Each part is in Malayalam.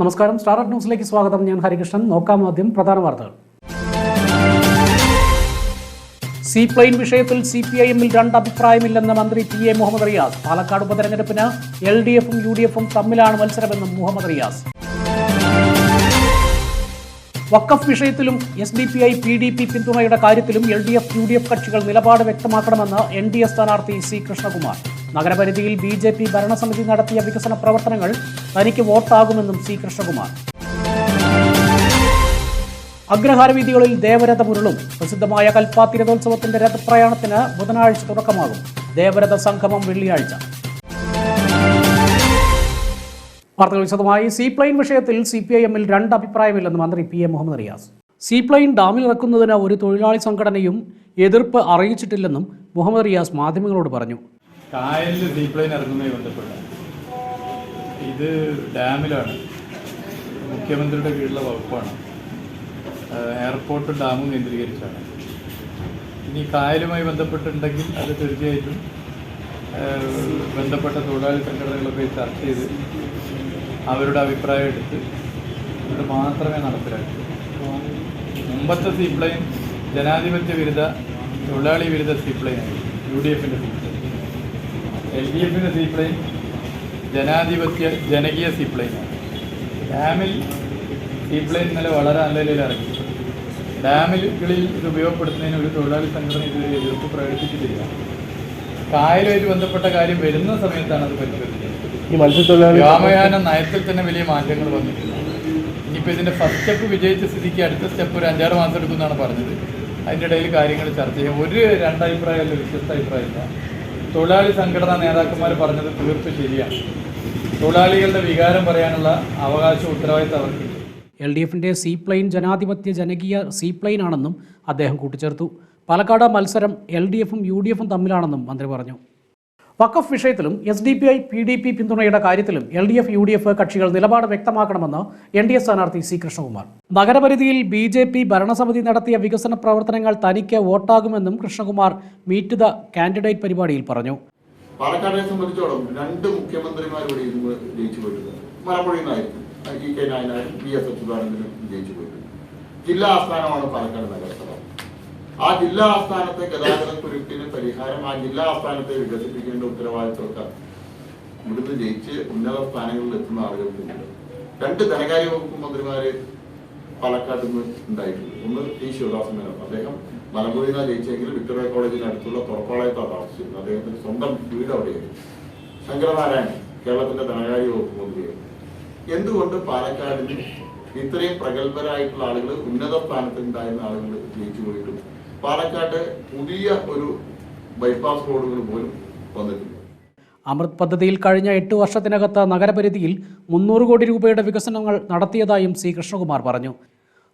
നമസ്കാരം. സ്റ്റാർ ന്യൂസിലേക്ക് സ്വാഗതം. ഞാൻ ഹരികൃഷ്ണൻ. നോക്കാം ആദ്യം പ്രധാന വാർത്തകൾ. സി പ്ലെയിൻ വിഷയത്തിൽ സി പി ഐ എമ്മിൽ രണ്ട് അഭിപ്രായമില്ലെന്ന് മന്ത്രി പി എ മുഹമ്മദ് റിയാസ്. പാലക്കാട് ഉപതെരഞ്ഞെടുപ്പിന് എൽ ഡി എഫും യു ഡി എഫും തമ്മിലാണ് മത്സരമെന്നും മുഹമ്മദ് റിയാസ്. വക്കഫ് വിഷയത്തിലും S D P I P D P പിന്തുണയുടെ കാര്യത്തിലും L D F U D F കക്ഷികൾ നിലപാട് വ്യക്തമാക്കണമെന്ന് എൻ ഡി എ സ്ഥാനാർത്ഥി സി കൃഷ്ണകുമാർ. നഗരപരിധിയിൽ ബി ജെ പി ഭരണസമിതി നടത്തിയ വികസന പ്രവർത്തനങ്ങൾ തനിക്ക് വോട്ടാകുമെന്നും സി കൃഷ്ണകുമാർ. അഗ്രഹാര വീതികളിൽ ദേവരഥമുരുളും പ്രസിദ്ധമായ കൽപ്പാത്തി രഥോത്സവത്തിന്റെ രഥപ്രയാണത്തിന് ബുധനാഴ്ച തുടക്കമാകും ദേവരഥ സംഗമം വെള്ളിയാഴ്ച. വാർത്തകൾ വിശദമായി. സീ പ്ലെയിൻ വിഷയത്തിൽ സി പി ഐ എമ്മിൽ രണ്ട് അഭിപ്രായമില്ലെന്ന് മന്ത്രി P A Muhammad Riyas. Sea plane ഡാമിൽ ഇറക്കുന്നതിന് ഒരു തൊഴിലാളി സംഘടനയും എതിർപ്പ് അറിയിച്ചിട്ടില്ലെന്നും മുഹമ്മദ് റിയാസ് മാധ്യമങ്ങളോട് പറഞ്ഞു. കായലിൽ സീപ്ലെയിൻ ഇറങ്ങുന്നതുമായി ബന്ധപ്പെട്ട ഇത് ഡാമിലാണ്. മുഖ്യമന്ത്രിയുടെ കീഴിലുള്ള വകുപ്പാണ്. എയർപോർട്ട് ഡാമും കേന്ദ്രീകരിച്ചാണ്. ഇനി കായലുമായി ബന്ധപ്പെട്ടുണ്ടെങ്കിൽ അത് തീർച്ചയായിട്ടും ബന്ധപ്പെട്ട തൊഴിലാളി സംഘടനകളൊക്കെ ചർച്ച ചെയ്ത് അവരുടെ അഭിപ്രായം എടുത്ത് ഇത് മാത്രമേ നടപ്പിലാക്കൂ. മുമ്പത്തെ സിപ്ലൈൻ ജനാധിപത്യ വിരുദ്ധ തൊഴിലാളി വിരുദ്ധ സിപ്ലൈൻ യു ഡി എഫിന്റെ സിപ്ലൈൻ എൽ ഡി എഫിന്റെ സീപ്ലെയിൻ ജനാധിപത്യ ജനകീയ സിപ്ലൈൻ. ഡാമിൽ സിപ്ലൈൻ ഇന്നലെ വളരെ നല്ല നിലയിൽ ഇറങ്ങി. ഡാമിലുകളിൽ ഇത് ഉപയോഗപ്പെടുത്തുന്നതിന് ഒരു തൊഴിലാളി സംഘടന ഇതുവരെ എതിർപ്പ് പ്രകടിപ്പിച്ചിട്ടില്ല. കായലുമായിട്ട് ബന്ധപ്പെട്ട കാര്യം വരുന്ന സമയത്താണ് അത് പരിശോധിക്കുന്നത് ഈ മത്സ്യത്തൊഴിലാളി വ്യോമയാന നയത്തിൽ തന്നെ വലിയ മാറ്റങ്ങൾ വന്നിട്ടുണ്ട് ഇനിയിപ്പോൾ ഇതിന്റെ ഫസ്റ്റ് സ്റ്റെപ്പ് വിജയിച്ച സ്ഥിതിക്ക് അടുത്ത സ്റ്റെപ്പ് ഒരു അഞ്ചാറ് മാസം എടുക്കുമെന്നാണ് പറഞ്ഞത്. അതിന്റെ ഇടയിൽ കാര്യങ്ങൾ ചർച്ച ചെയ്യാം. ഒരു രണ്ടഭിപ്രായമല്ല വ്യത്യസ്ത അഭിപ്രായമില്ല. തൊഴിലാളി സംഘടനാ നേതാക്കന്മാർ പറഞ്ഞത് തീർത്തും ശരിയാണ്. തൊഴിലാളികളുടെ വികാരം പറയാനുള്ള അവകാശം ഉത്തരവാദിത്തം അവർക്കുണ്ട് എൽ ഡി എഫിന്റെ സീ പ്ലെയിൻ ജനാധിപത്യ ജനകീയ സീ പ്ലെയിൻ ആണെന്നും അദ്ദേഹം കൂട്ടിച്ചേർത്തു. പാലക്കാട് മത്സരം എൽ ഡി എഫും യു ഡി എഫും തമ്മിലാണെന്നും മന്ത്രി പറഞ്ഞു. വഖഫ് വിഷയത്തിലും S D P I P D P പിന്തുണയുടെ കാര്യത്തിലും L D F U D F കക്ഷികൾ നിലപാട് വ്യക്തമാക്കണമെന്ന് എൻ ഡി എ സ്ഥാനാർത്ഥി സി കൃഷ്ണകുമാർ. നഗരപരിധിയിൽ ബി ജെ പി ഭരണസമിതി നടത്തിയ വികസന പ്രവർത്തനങ്ങൾ തനിക്ക് വോട്ടാകുമെന്നും കൃഷ്ണകുമാർ മീറ്റ് ദ കാൻഡിഡേറ്റ് പരിപാടിയിൽ പറഞ്ഞു. പാലക്കാടിനെ സംബന്ധിച്ചോളം രണ്ട് മുഖ്യമന്ത്രിമാർ ജില്ലാ ആസ്ഥാനമാണ് പാലക്കാട് നഗരസഭ ആ ജില്ലാ ആസ്ഥാനത്തെ ഗതാഗത കുരുക്കിന് പരിഹാരം ആ ജില്ലാ ആസ്ഥാനത്തെ വികസിപ്പിക്കേണ്ട ഉത്തരവാദിത്വമൊക്കെ ഇവിടുന്ന് ജയിച്ച് ഉന്നത സ്ഥാനങ്ങളിൽ എത്തുന്ന ആളുകൾക്കുണ്ട് രണ്ട് ധനകാര്യ വകുപ്പ് മന്ത്രിമാര് പാലക്കാട് നിന്ന് ഉണ്ടായിട്ടുണ്ട്. ഒന്ന് ടി ശിവദാസൻ മേനോൻ അദ്ദേഹം മലമ്പുഴയിൽ നിന്നാണ് ജയിച്ചെങ്കിൽ വിക്ടോറിയ കോളേജിന് അടുത്തുള്ള തുറപ്പാളയത്താണ് താമസിച്ചിരുന്നത്. അദ്ദേഹത്തിന്റെ സ്വന്തം വീട് അവിടെയായിരുന്നു ശങ്കരനാരായണൻ കേരളത്തിന്റെ ധനകാര്യ വകുപ്പ് മന്ത്രിയായിരുന്നു എന്തുകൊണ്ട് പാലക്കാടിന് ഇത്രയും പ്രഗത്ഭരായിട്ടുള്ള ആളുകൾ ഉന്നത സ്ഥാനത്തുണ്ടായിരുന്ന ആളുകൾ ജയിച്ചു പോയിട്ടും പാലക്കാട് പുതിയ ഒരു ബൈപ്പാസ് റോഡുകൾ പോലും വന്നിട്ടുണ്ട്. അമൃത് പദ്ധതിയിൽ കഴിഞ്ഞ എട്ട് വർഷത്തിനകത്ത് നഗരപരിധിയിൽ മുന്നൂറ് കോടി രൂപയുടെ വികസനങ്ങൾ നടത്തിയതായും സി കൃഷ്ണകുമാർ പറഞ്ഞു.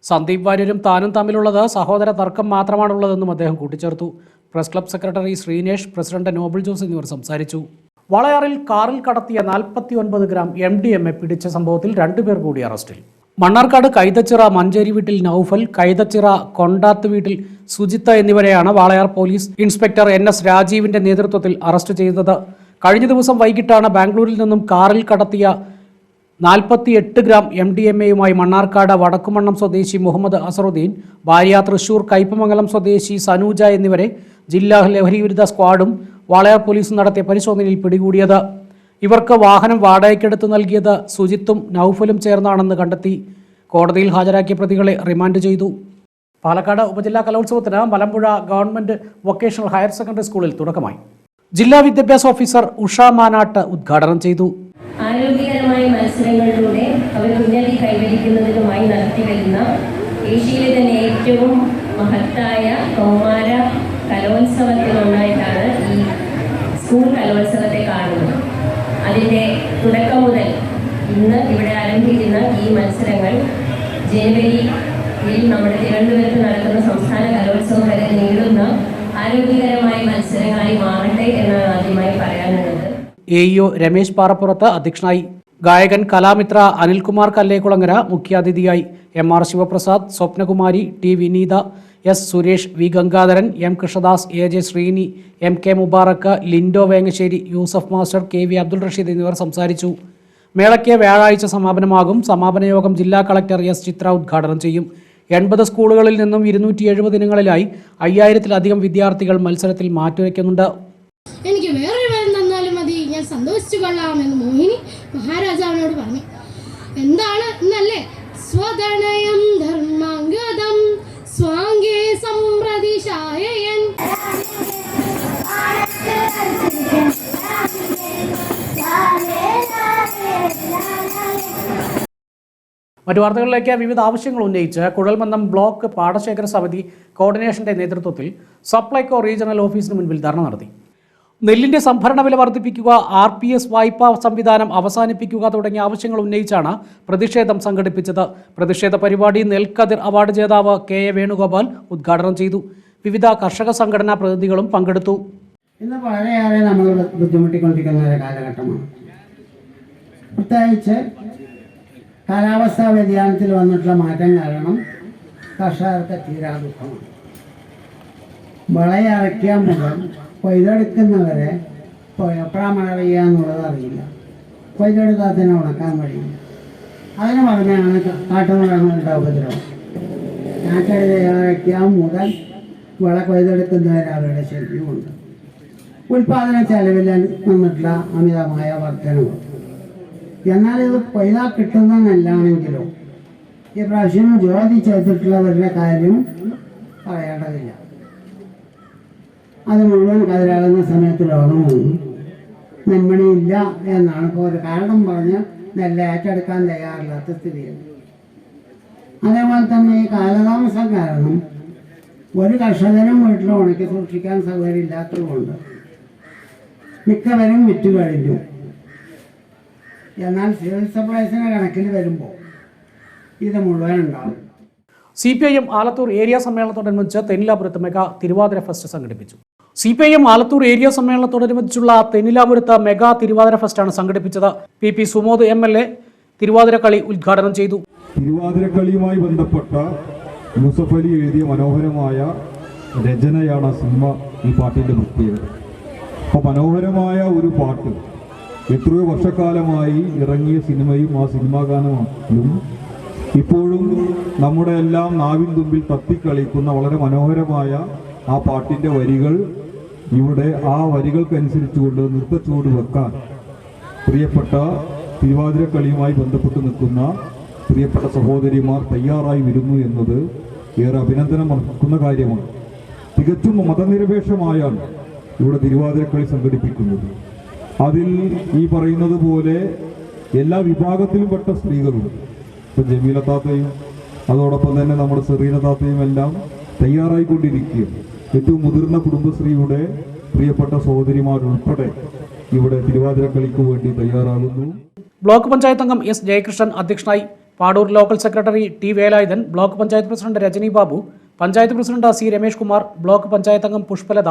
സന്ദീപ് വാര്യരും താനും തമ്മിലുള്ളത് സഹോദര തർക്കം മാത്രമാണുള്ളതെന്നും അദ്ദേഹം കൂട്ടിച്ചേർത്തു. Press club secretary Shreenesh president Noble Jose എന്നിവർ സംസാരിച്ചു. വളയാറിൽ കാറിൽ കടത്തിയ നാൽപ്പത്തി ഒൻപത് gram M D M A പിടിച്ച സംഭവത്തിൽ രണ്ടുപേർ കൂടി അറസ്റ്റിൽ. മണ്ണാർക്കാട് കൈതച്ചിറ മഞ്ചേരി വീട്ടിൽ നൌഫൽ കൈതച്ചിറ കൊണ്ടാത്ത് വീട്ടിൽ സുജിത്ത എന്നിവരെയാണ് Walayar police inspector N S രാജീവിന്റെ നേതൃത്വത്തിൽ അറസ്റ്റ് ചെയ്തത്. കഴിഞ്ഞ ദിവസം വൈകിട്ടാണ് ബാംഗ്ലൂരിൽ നിന്നും കാറിൽ കടത്തിയ നാൽപ്പത്തി എട്ട് ഗ്രാം എം ഡി എം എയുമായി മണ്ണാർക്കാട് വടക്കുമണ്ണം സ്വദേശി മുഹമ്മദ് അസറുദ്ദീൻ ഭാര്യ തൃശൂർ കൈപ്പമംഗലം സ്വദേശി സനൂജ എന്നിവരെ ജില്ലാ ലഹരി വിരുദ്ധ സ്ക്വാഡും വാളയാർ പോലീസും നടത്തിയ പരിശോധനയിൽ പിടികൂടിയത്. ഇവർക്ക് വാഹനം വാടകയ്ക്കെടുത്ത് നൽകിയത് സുജിത്തും നൌഫലും ചേർന്നാണെന്ന് കണ്ടെത്തി. കോടതിയിൽ ഹാജരാക്കിയ പ്രതികളെ റിമാൻഡ് ചെയ്തു. പാലക്കാട് ഉപജില്ലാ കലോത്സവത്തിന് Malampuzha government vocational higher secondary സ്കൂളിൽ തുടക്കമായി. ജില്ലാ വിദ്യാഭ്യാസ ഓഫീസർ ഉഷ മാനാട്ട് ഉദ്ഘാടനം ചെയ്തു. ആരോഗ്യകരമായ മത്സരങ്ങളിലൂടെ അവർ ഉന്നതി കൈവരിക്കുന്നതിനുമായി നടത്തിവരുന്ന ഏഷ്യയിലെ തന്നെ ഏറ്റവും മഹത്തായ കൗമാര കലോത്സവത്തിലൊന്നായിട്ടാണ് ഈ സ്കൂൾ കലോത്സവത്തെ കാണുന്നത്. അതിന്റെ തുടക്കം മുതൽ ഇന്ന് ഇവിടെ ആരംഭിക്കുന്ന ഈ മത്സരങ്ങൾ ജനുവരിയിൽ നമ്മുടെ തിരുവനന്തപുരത്ത് നടക്കുന്ന സംസ്ഥാന കലോത്സവം വരെ നീളുന്ന ആരോഗ്യകരമായ മത്സരങ്ങളായി മാറട്ടെ എന്നാണ് ആദ്യമായി പറയാനുള്ളത്. എ രമേശ് പാറപ്പുറത്ത് അധ്യക്ഷനായി ഗായകൻ കലാമിത്ര അനിൽകുമാർ കല്ലേക്കുളങ്ങര മുഖ്യാതിഥിയായി M R Sivaprasad Swapnakumari T Vineetha S Suresh V Gangadharan M Krishnadas A J Sreeni M K Mubarak Lindo Vengassery Yusuf master K V Abdul Rasheed എന്നിവർ സംസാരിച്ചു. മേളയ്ക്ക് വ്യാഴാഴ്ച സമാപനമാകും. സമാപന യോഗം ജില്ലാ കളക്ടർ എസ് ചിത്ര ഉദ്ഘാടനം ചെയ്യും. എൺപത് സ്കൂളുകളിൽ നിന്നും ഇരുന്നൂറ്റി എഴുപത് ഇനങ്ങളിലായി അയ്യായിരത്തിലധികം വിദ്യാർത്ഥികൾ മത്സരത്തിൽ മാറ്റുരയ്ക്കുന്നുണ്ട്. എനിക്ക് വരം തന്നാലും മതി. ഞാൻ സന്തോഷിച്ചു കൊള്ളാം എന്ന് മോഹിനി മഹാരാജാവിനോട് പറഞ്ഞു. എന്താണ് എന്നല്ലേ സ്വതണയം ധർമാംഗതം മറ്റു വാർത്തകളിലേക്ക് വിവിധ ആവശ്യങ്ങൾ ഉന്നയിച്ച് കുഴൽമന്ദം ബ്ലോക്ക് പാടശേഖര സമിതി കോർഡിനേഷന്റെ നേതൃത്വത്തിൽ സപ്ലൈകോ റീജിയണൽ ഓഫീസിന് മുൻപിൽ ധർണ നടത്തി. നെല്ലിന്റെ സംഭരണ വില വർദ്ധിപ്പിക്കുക ആർ പി എസ് വായ്പാ സംവിധാനം അവസാനിപ്പിക്കുക തുടങ്ങിയ ആവശ്യങ്ങൾ ഉന്നയിച്ചാണ് പ്രതിഷേധം സംഘടിപ്പിച്ചത്. പ്രതിഷേധ പരിപാടി നെൽക്കതിർ അവാർഡ് ജേതാവ് കെ എ വേണുഗോപാൽ ഉദ്ഘാടനം ചെയ്തു. വിവിധ കർഷക സംഘടനാ പ്രതിനിധികളും പങ്കെടുത്തു. ഇന്ന് വളരെയേറെ നമ്മൾ ബുദ്ധിമുട്ടിക്കൊണ്ടിരിക്കുന്ന ഒരു കാലഘട്ടമാണ്. പ്രത്യേകിച്ച് കാലാവസ്ഥാ വ്യതിയാനത്തിൽ വന്നിട്ടുള്ള മാറ്റം കാരണം കർഷകർക്ക് തീരാ ദുഃഖമാണ് വിളയിറക്കിയാൽ മുതൽ കൊയ്തെടുക്കുന്നവരെ എപ്പോഴാണ് മഴ പെയ്യുക എന്നുള്ളത് അറിയില്ല. കൊയ്തെടുത്താൽ തന്നെ ഉണക്കാൻ കഴിയില്ല. അതിന് പറഞ്ഞാണ് കാട്ടുമൃഗങ്ങളുടെ ഉപദ്രവം. ഞാറ്റെഴുതിയാൽ മുതൽ വിള കൊയ്തെടുക്കുന്നവരെ അവരുടെ ശല്യമുണ്ട്. ഉൽപാദന ചെലവിൽ വന്നിട്ടുള്ള അമിതമായ വർധനവ്. എന്നാൽ ഇത് കൊയ്താൽ കിട്ടുന്നതല്ലാണെങ്കിലോ ഈ പ്രാവശ്യം ജോലി ചെയ്തിട്ടുള്ളവരുടെ കാര്യം പറയേണ്ടതില്ല. അത് മുഴുവൻ കതിരാകുന്ന സമയത്ത് രോഗം വന്നു നെമ്മണിയില്ല എന്നാണ് ഇപ്പോൾ ഒരു കാരണം പറഞ്ഞ് നെല്ല് ഏറ്റെടുക്കാൻ തയ്യാറില്ലാത്ത സ്ഥിതിയാണ്. അതേപോലെ തന്നെ ഈ കാലതാമസം കാരണം ഒരു കർഷകനും വീട്ടിൽ ഉണക്കി സൂക്ഷിക്കാൻ സൗകര്യം ഇല്ലാത്തതുകൊണ്ട് മിക്കവരും വിറ്റ് കഴിഞ്ഞു. എന്നാൽ സിവിൽ സപ്ലൈസിന് കണക്കിൽ വരുമ്പോൾ ഇത് മുഴുവൻ ഉണ്ടാവും. C P I M Alathur area സമ്മേളനത്തോടനുബന്ധിച്ച് തെന്നിലാപുരത്ത് മെഗാ തിരുവാതിര ഫെസ്റ്റ് സംഘടിപ്പിച്ചു. C P I M Alathur area സമ്മേളനത്തോടനുബന്ധിച്ചുള്ള തെന്നിലാപുരത്ത് മെഗാ തിരുവാതിര ഫെസ്റ്റാണ് സംഘടിപ്പിച്ചത്. P P Sumod M L A Thiruvathira കളി ഉദ്ഘാടനം ചെയ്തു. തിരുവാതിര കളിയുമായി ബന്ധപ്പെട്ട യൂസഫ് അലി എഴുതിയ മനോഹരമായ രചനയാണ് സിനിമ ഈ പാട്ടിന്റെ പ്രത്യേകത അപ്പോൾ മനോഹരമായ ഒരു പാട്ട് എത്രയോ വർഷക്കാലമായി ഇറങ്ങിയ സിനിമയും ആ സിനിമാ ഗാനവും ഇപ്പോഴും നമ്മുടെ എല്ലാം നാവിൻ തുമ്പിൽ തത്തിക്കളിക്കുന്ന വളരെ മനോഹരമായ ആ പാട്ടിന്റെ വരികൾ ഇവിടെ ആ വരികൾക്കനുസരിച്ചുകൊണ്ട് നൃത്തച്ചുവട് വെക്കാൻ പ്രിയപ്പെട്ട തിരുവാതിരക്കളിയുമായി ബന്ധപ്പെട്ട് നിൽക്കുന്ന പ്രിയപ്പെട്ട സഹോദരിമാർ തയ്യാറായി വരുന്നു എന്നത് ഏറെ അഭിനന്ദനം അർഹിക്കുന്ന കാര്യമാണ്. തികച്ചും മതനിരപേക്ഷമായാണ് ഇവിടെ തിരുവാതിരക്കളി സംഘടിപ്പിക്കുന്നത്. അതിൽ ഈ പറയുന്നത് പോലെ എല്ലാ വിഭാഗത്തിലും പെട്ട സ്ത്രീകളുണ്ട്. ഇപ്പം ജമീല താത്തയും അതോടൊപ്പം തന്നെ നമ്മുടെ സെറീന താത്തയും എല്ലാം തയ്യാറായിക്കൊണ്ടിരിക്കുകയാണ്. ഏറ്റവും മുതിർന്ന കുടുംബശ്രീയുടെ പ്രിയപ്പെട്ട സഹോദരിമാരുൾപ്പെടെ ഇവിടെ തിരുവാതിരക്കളിക്ക് വേണ്ടി തയ്യാറാകുന്നു. ബ്ലോക്ക് പഞ്ചായത്ത് അംഗം എസ് ജയകൃഷ്ണൻ അധ്യക്ഷനായി Padur local secretary T Velayudhan block panchayat president Rajani Babu panchayat president C Ramesh Kumar block panchayat അംഗം Pushpalatha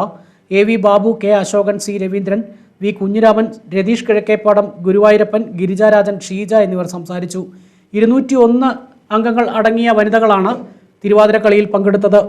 A V Babu K Ashokan C Raveendran V Kunhiraman Ratheesh Kizhakkepadam Guruvayoorappan Girijarajan Sheeja എന്നിവർ സംസാരിച്ചു. ഇരുന്നൂറ്റി ഒന്ന് അംഗങ്ങൾ അടങ്ങിയ വനിതകളാണ് തിരുവാതിരക്കളിയിൽ പങ്കെടുത്തത്.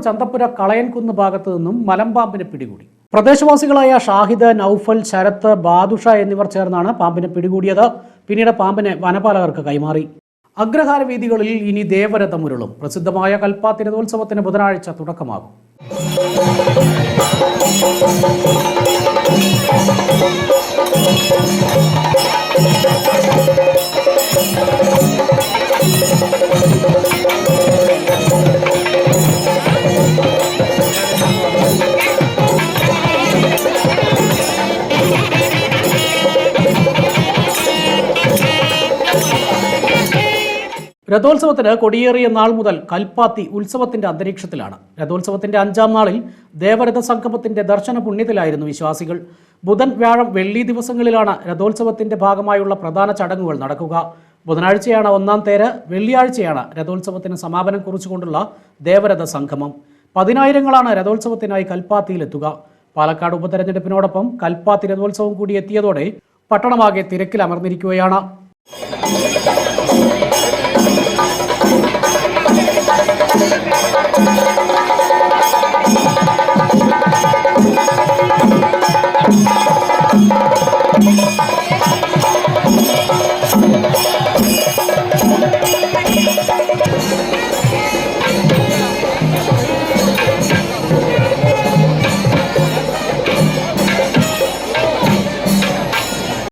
മുതുകോട് ചന്തപ്പുര കളയൻകുന്ന് ഭാഗത്തു നിന്നും മലമ്പാമ്പിനെ പിടികൂടി. പ്രദേശവാസികളായ ഷാഹിദ് നൌഫൽ ശരത്ത് ബാദുഷ എന്നിവർ ചേർന്നാണ് പാമ്പിനെ പിടികൂടിയത്. പിന്നീട് പാമ്പിനെ വനപാലകർക്ക് കൈമാറി. അഗ്രഹാര വീതികളിൽ ഇനി ദേവരഥം പ്രസിദ്ധമായ രഥോത്സവത്തിന് ബുധനാഴ്ച തുടക്കമാകും. രഥോത്സവത്തിന് കൊടിയേറിയ നാൾ മുതൽ കൽപ്പാത്തി ഉത്സവത്തിന്റെ അന്തരീക്ഷത്തിലാണ്. രഥോത്സവത്തിന്റെ അഞ്ചാം നാളിൽ ദേവരഥ സംഗമത്തിന്റെ ദർശന പുണ്യത്തിലായിരുന്നു വിശ്വാസികൾ. ബുധൻ വ്യാഴം വെള്ളി ദിവസങ്ങളിലാണ് രഥോത്സവത്തിന്റെ ഭാഗമായുള്ള പ്രധാന ചടങ്ങുകൾ നടക്കുക. ബുധനാഴ്ചയാണ് ഒന്നാം തേര് വെള്ളിയാഴ്ചയാണ് രഥോത്സവത്തിന് സമാപനം കുറിച്ചുകൊണ്ടുള്ള ദേവരഥ സംഗമം. പതിനായിരങ്ങളാണ് രഥോത്സവത്തിനായി കൽപ്പാത്തിയിലെത്തുക. പാലക്കാട് ഉപതെരഞ്ഞെടുപ്പിനോടൊപ്പം കൽപ്പാത്തി രഥോത്സവം കൂടി എത്തിയതോടെ പട്ടണമാകെ തിരക്കിലമർന്നിരിക്കുകയാണ്.